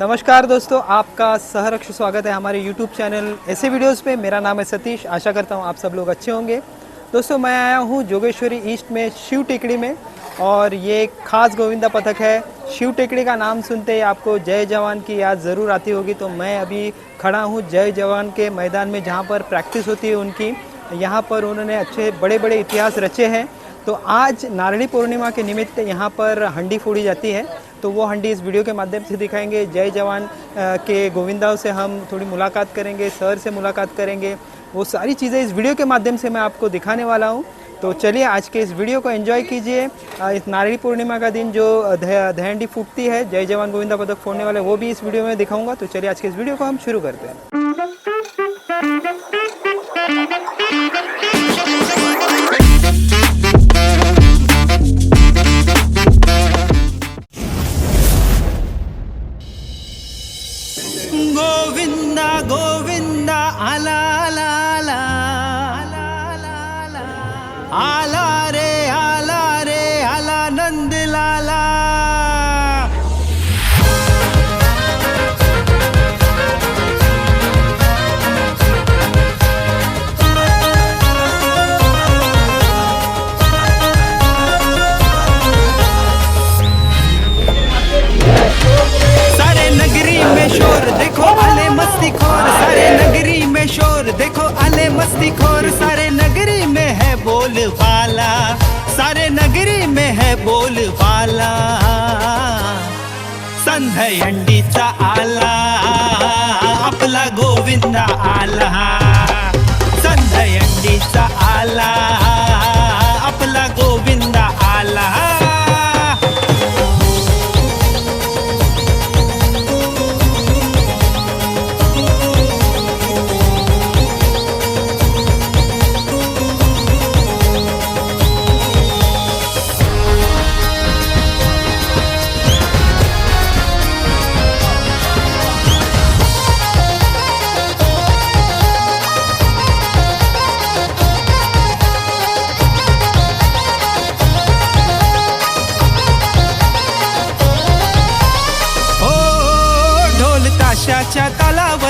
नमस्कार दोस्तों, आपका सहर्ष स्वागत है हमारे YouTube चैनल ऐसे वीडियोस पे। मेरा नाम है सतीश, आशा करता हूँ आप सब लोग अच्छे होंगे। दोस्तों, मैं आया हूँ जोगेश्वरी ईस्ट में, शिव टेकड़ी में, और ये खास गोविंदा पथक है। शिव टेकड़ी का नाम सुनते ही आपको जय जवान की याद ज़रूर आती होगी। तो मैं अभी खड़ा हूँ जय जवान के मैदान में, जहाँ पर प्रैक्टिस होती है उनकी। यहाँ पर उन्होंने अच्छे बड़े बड़े इतिहास रचे हैं। तो आज नारणी पूर्णिमा के निमित्त यहाँ पर हंडी फोड़ी जाती है। तो वो हंडी इस वीडियो के माध्यम से दिखाएँगे। जय जवान के गोविंदाओं से हम थोड़ी मुलाकात करेंगे, सर से मुलाकात करेंगे। वो सारी चीज़ें इस वीडियो के माध्यम से मैं आपको दिखाने वाला हूँ। तो चलिए आज के इस वीडियो को एंजॉय कीजिए। इस नारणी पूर्णिमा का दिन जो दहंडी फूटती है, जय जवान, गोविंदा पदक फोड़ने वाले, वो भी इस वीडियो में दिखाऊँगा। तो चलिए आज के इस वीडियो को हम शुरू करते हैं। बोलवाला संध्या संधयंडीचा आला आपला गोविंदा आला. संधयंडीचा आला.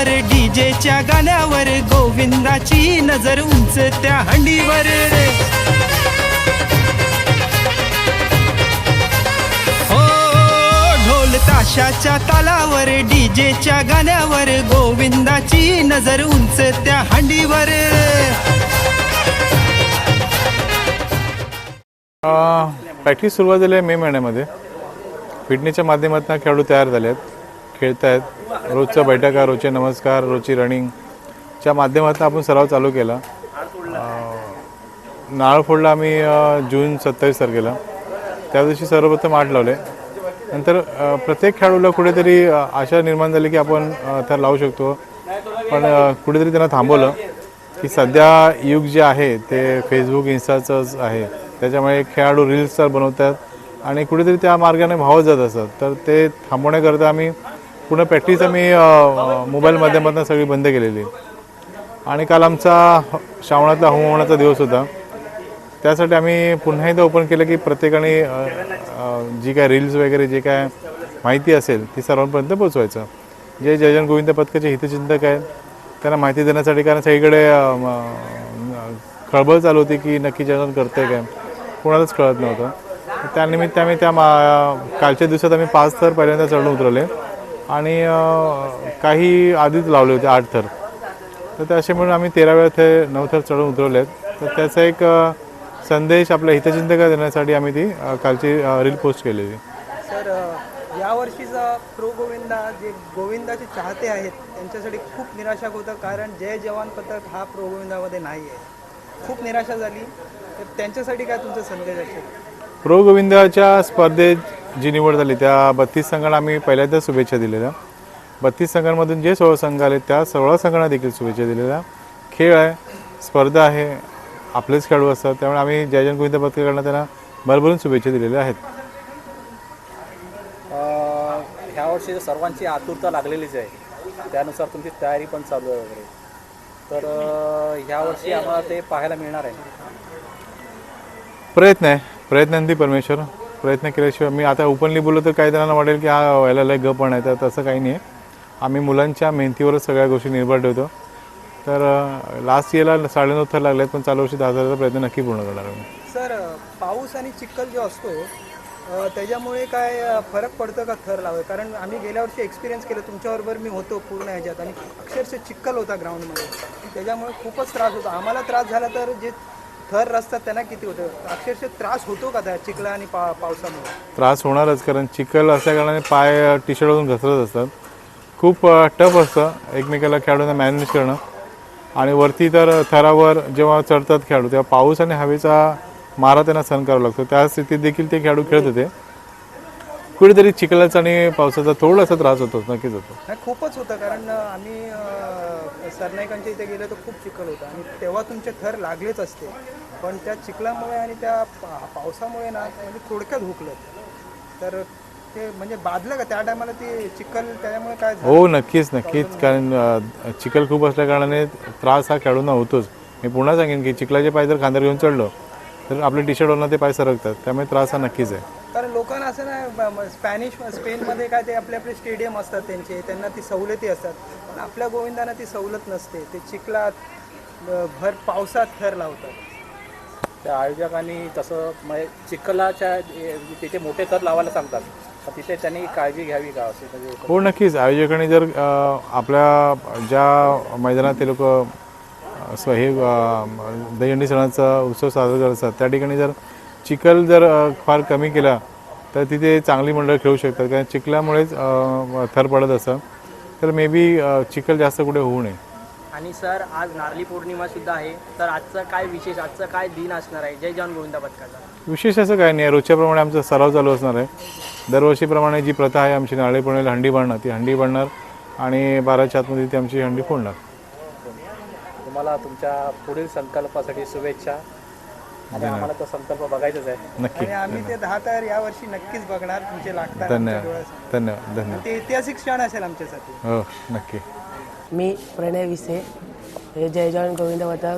तालावर डीजेच्या गाण्यावर गोविंदाची नजर उंच त्या हंडीवर. हो ढोल ताशाच्या तालावर डीजेच्या गाण्यावर गोविंदाची नजर उंच त्या हंडीवर. प्रॅक्टिस सुरुवात झाली आहे मे महिन्यामध्ये. फिटनेसच्या माध्यमातून खेळाडू तयार झाले आहेत खेळत आहेत रोजच्या बैठका रोजचे नमस्कार रोजची रनिंगच्या माध्यमातून आपण सराव चालू केला. अं, नारळ फोडला आम्ही जून सत्तावीस तारखेला. त्या दिवशी सर्वप्रथम आठ लावले. नंतर प्रत्येक खेळाडूला कुठेतरी आशा निर्माण झाली की आपण त्या लावू शकतो. पण कुठेतरी त्यांना थांबवलं की सध्या युग जे आहे ते फेसबुक इन्स्टाचंच आहे. त्याच्यामुळे खेळाडू रील्स तर बनवतात आणि कुठेतरी त्या मार्गाने भावत जात असतात. तर ते थांबवण्याकरता आम्ही पुन्हा प्रॅक्टिस आम्ही मोबाईल माध्यमातून सगळी बंद केलेली. आणि काल आमचा श्रावणातला होमवनाचा दिवस होता. त्यासाठी आम्ही पुन्हा एकदा ओपन केलं की प्रत्येकाने जी काय रील्स वगैरे जे काय माहिती असेल ती सर्वांपर्यंत पोचवायचं जे जयजन गोविंद पथकाचे हितचिंतक आहेत त्यांना माहिती देण्यासाठी कारण सगळीकडे खळबळ चालू होती की नक्की जयजन करते काय कोणालाच कळत नव्हतं. त्यानिमित्त आम्ही त्या मा कालच्या दिवसात आम्ही पाच थर पहिल्यांदा चढून उतरवले. आणि काही आधीच लावले होते आठ थर. तर ते असे म्हणून आम्ही तेरा वेळा ते नऊ थर चढून उतरवले आहेत तर त्याचा एक संदेश आपल्या हितचिंतक देण्यासाठी आम्ही ती कालची रील पोस्ट केलेली. सर या वर्षीचा प्रो गोविंदा जे गोविंदाचे चाहते आहेत त्यांच्यासाठी खूप निराशक होतं कारण जय जवान पथक हा प्रो गोविंदामध्ये नाही आहे. खूप निराशा झाली. तर त्यांच्यासाठी काय तुमचा संदेश असेल? प्रो गोविंदाच्या स्पर्धेत जी निवड झाली त्या बत्तीस संघांना आम्ही पहिल्यांदा शुभेच्छा दिलेल्या. बत्तीस संघांमधून जे सोळा संघ आले त्या सोळा संघांना देखील शुभेच्छा दिलेल्या. खेळ आहे स्पर्धा आहे आपलेच खेळाडू असतात त्यामुळे आम्ही जयजन गोविंद पथकाकडनं त्यांना भरभरून शुभेच्छा दिलेल्या आहेत. ह्या वर्षी सर्वांची आतुरता लागलेलीच आहे. त्यानुसार तुमची तयारी पण चालू आहे वगैरे. तर ह्या वर्षी आम्हाला ते पाहायला मिळणार आहे. प्रयत्न आहे प्रयत्नांती परमेश्वर. प्रयत्न केल्याशिवाय मी आता ओपनली बोललो तर काही जणांना वाटेल की हा व्हायला लय पण आहे तर तसं काही नाही आहे. आम्ही मुलांच्या मेहनतीवरच सगळ्या गोष्टी निर्भर ठेवतो. तर लास्ट इयरला साडेनऊ थर लागले आहेत पण चालू वर्षी दहा हजाराचा प्रयत्न नक्की पूर्ण करणार आम्ही. सर पाऊस आणि चिखल जो असतो त्याच्यामुळे काय फरक पडतो का थर लावत कारण आम्ही गेल्या वर्षी एक्सपिरियन्स केलं तुमच्याबरोबर मी होतो पूर्ण ह्याच्यात. आणि अक्षरशः चिखल होता ग्राउंडमध्ये त्याच्यामुळे खूपच त्रास होता. आम्हाला त्रास झाला तर जे थर रस्ता त्यांना किती होतं? अक्षरशः त्रास होतो का त्या चिखला आणि पा पावसामुळे? त्रास होणारच कारण चिखल असल्याकारणाने पाय टी शर्टवरून घसरत असतात. खूप टफ असतं एकमेकाला खेळाडूंना मॅनेज करणं. आणि वरती तर थरावर जेव्हा चढतात खेळाडू तेव्हा पाऊस आणि हवेचा मारा त्यांना सहन करावा लागतो. त्या स्थितीत देखील ते खेळाडू खेळत होते. कुठेतरी चिखलाचा आणि पावसाचा थोडासा त्रास होतो नक्कीच होतो. नाही खूपच होतं कारण आम्ही अ, सरनाईकांच्या इथे गेलो तर खूप चिखल होतं. आणि तेव्हा तुमचे थर लागलेच असते. पण त्या चिखलामुळे आणि त्या पा- पावसामुळे ना म्हणजे थोडक्यात हुकलं. तर ते म्हणजे बादलं का त्या टायमाला ते चिखल त्याच्यामुळे काय झालं? हो नक्कीच नक्कीच. कारण अ, चिखल खूप असल्या कारणाने त्रास हा खेळाडूंना होतोच. मी पुन्हा सांगेन की चिखलाचे पाय जर खांद्यावर घेऊन चढलो तर आपले टी शर्टवरनं ते पाय सरकतात. त्यामुळे त्रास हा नक्कीच आहे. कारण लोकांना असं ना स्पॅनिश स्पेनमध्ये काय ते आपले आपले स्टेडियम असतात त्यांचे त्यांना ती सवलती असतात. पण आपल्या गोविंदांना ती सवलत नसते. ते चिखलात भर पावसात थर लावतात. त्या आयोजकांनी तसं म्हणजे चिखलाच्या तिथे मोठे थर लावायला सांगतात. तर तिथे त्यांनी काळजी घ्यावी का असे म्हणजे हो नक्कीच. आयोजकांनी जर आपल्या ज्या मैदानात ते लोक हे दहीहंडी सणाचा उत्सव साजरा करत असतात त्या ठिकाणी जर चिखल जर फार कमी केला तर तिथे चांगली मंडळ खेळू शकतात. कारण चिखलामुळेच थर पडत असतं तर मे बी चिखल जास्त कुठे होऊ नये. आणि सर आज नारळी पौर्णिमा सुद्धा आहे. तर आजचं काय विशेष आजचं काय दिन असणार आहे? जय जवान गोविंदा पथकाचा. विशेष असं काही नाही. रोजच्याप्रमाणे आमचा सराव चालू असणार आहे. दरवर्षीप्रमाणे जी प्रथा आहे आमची नारळी पौर्णिमेला हंडी बांधणं ती हंडी बांधणार आणि बाराच्या आतमध्ये ती आमची हंडी फोडणार. तुम्हाला तुमच्या पुढील संकल्पासाठी शुभेच्छा. आणि आम्हाला तो संकल्प बघायचाच आहे. नक्की. आणि आम्ही ते दहा तर यावर्षी नक्कीच बघणार तुमचे लागतात धन्यवाद. धन्यवाद. धन्यवाद. ते ऐतिहासिक क्षण असेल आमच्यासाठी. हो नक्की. मी प्रणय विसे हे जय जवान गोविंद पथक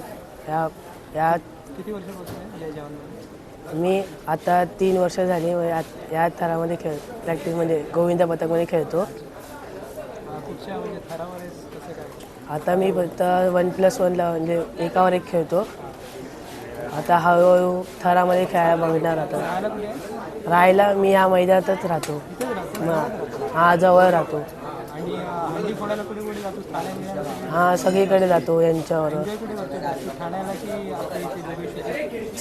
या या किती वर्षापासून आहे जय जवान मी आता तीन वर्ष झाली या- या थरामध्ये खेळ प्रॅक्टिसमध्ये गोविंद पथकमध्ये खेळतो. म्हणजे थरावर आहेस, कसं काय? आता मी फक्त वन प्लस वनला म्हणजे एकावर एक खेळतो. आता हळूहळू थरामध्ये खेळायला बघणार आता. राहायला मी या मैदानातच राहतो. मग हा जवळ राहतो. हा सगळीकडे जातो यांच्यावर.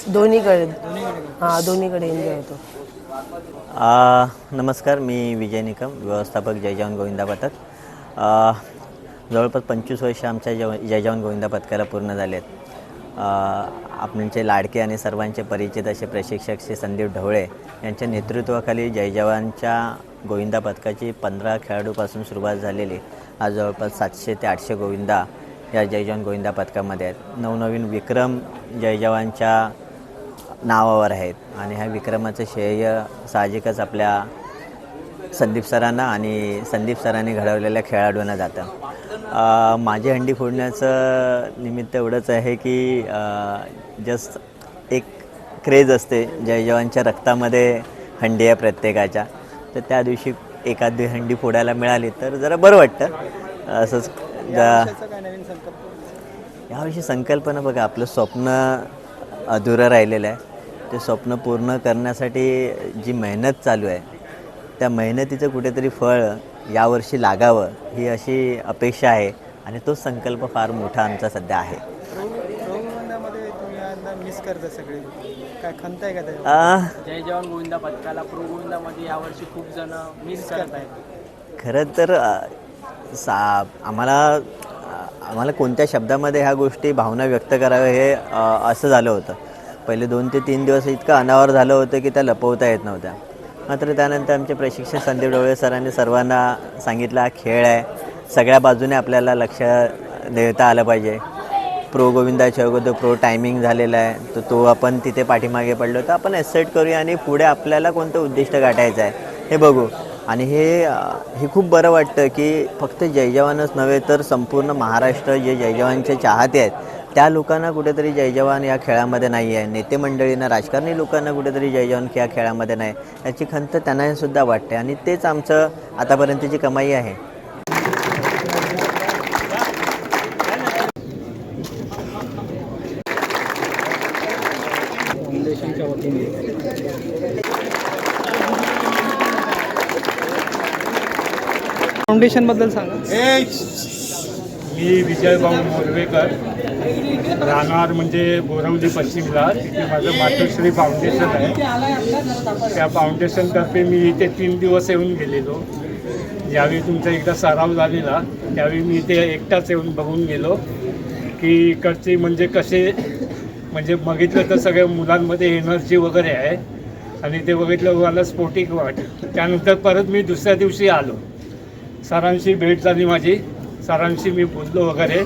दोन्हीकडे. हा हां दोन्हीकडे एन्जॉय होतो. आ, नमस्कार मी विजय निकम व्यवस्थापक जयजावन गोविंदा पथक. जवळपास पंचवीस वर्ष आमच्या जव जय जवान गोविंदा पथकाला पूर्ण झाले आहेत. आपणचे लाडके आणि सर्वांचे परिचित असे प्रशिक्षक श्री संदीप ढवळे यांच्या नेतृत्वाखाली जय जवानच्या गोविंदा पथकाची पंधरा खेळाडूपासून सुरुवात झालेली. आज जवळपास सातशे ते आठशे गोविंदा या जय जवान गोविंदा पथकामध्ये आहेत. नवनवीन विक्रम जय जवानच्या नावावर आहेत आणि ह्या विक्रमाचं श्रेय साहजिकच आपल्या संदीप सरांना आणि संदीप सरांनी घडवलेल्या खेळाडूंना जातं. माझी हंडी फोडण्याचं निमित्त एवढंच आहे की जस्ट एक क्रेज असते जय जवानच्या रक्तामध्ये हंडी आहे प्रत्येकाच्या. तर त्या दिवशी एखादी हंडी फोडायला मिळाली तर जरा बरं वाटतं. असंच यावर्षी संकल्पना बघा आपलं स्वप्न अधुरं राहिलेलं आहे. ते स्वप्न पूर्ण करण्यासाठी जी मेहनत चालू आहे त्या मेहनतीचं कुठेतरी फळ यावर्षी लागावं ही अशी अपेक्षा आहे आणि तोच संकल्प फार मोठा आमचा सध्या आहे. प्रोगोविंदामध्ये तुम्ही आता मिस करता सगळे. काय खंत आहे का त्याच्यावर आ, जय जवान गोविंदा पथकाला प्रो गोविंदामध्ये यावर्षी खूप जण मिस करत आहेत खरं तर सा आम्हाला आम्हाला कोणत्या शब्दामध्ये ह्या गोष्टी भावना व्यक्त कराव्या हे असं झालं होतं. पहिले दोन ते तीन दिवस इतकं अनावर झालं होतं की त्या लपवता येत नव्हत्या. मात्र त्यानंतर आमचे प्रशिक्षक संदीप डोळे सरांनी सर्वांना सांगितलं हा खेळ आहे. सगळ्या बाजूने आपल्याला लक्ष देता आलं पाहिजे. प्रो गोविंदाच्या अगोदर प्रो टायमिंग झालेला आहे. तर तो आपण तिथे पाठीमागे पडलो तर आपण एसेट करूया आणि पुढे आपल्याला कोणतं उद्दिष्ट गाठायचं आहे हे बघू. आणि हे हे खूप बरं वाटतं की फक्त जय जवानच नव्हे तर संपूर्ण महाराष्ट्र जे जय जवानचे चाहते आहेत त्या लोकांना कुठेतरी जय जवान या खेळामध्ये नाही आहे नेते मंडळींना राजकारणी लोकांना कुठेतरी जय जवान या खेळामध्ये नाही. याची खंत त्यांना सुद्धा वाटते आणि तेच आमचं आतापर्यंतची कमाई आहे. फाउंडेशनबद्दल सांगा. मी विजयभाऊ मोरवेकर. राहणार म्हणजे बोरवली पश्चिमला तिथे माझं मातोश्री फाउंडेशन आहे. त्या फाउंडेशनतर्फे मी इथे तीन दिवस येऊन गेलेलो. ज्यावेळी तुमचा एकदा सराव झालेला त्यावेळी मी इथे एकटाच येऊन बघून गेलो की इकडचे म्हणजे कसे म्हणजे बघितलं तर सगळ्या मुलांमध्ये एनर्जी वगैरे आहे आणि ते बघितलं मला स्फोटिक वाट. त्यानंतर परत मी दुसऱ्या दिवशी आलो. सरांशी भेट झाली माझी. सरांशी मी बोललो वगैरे.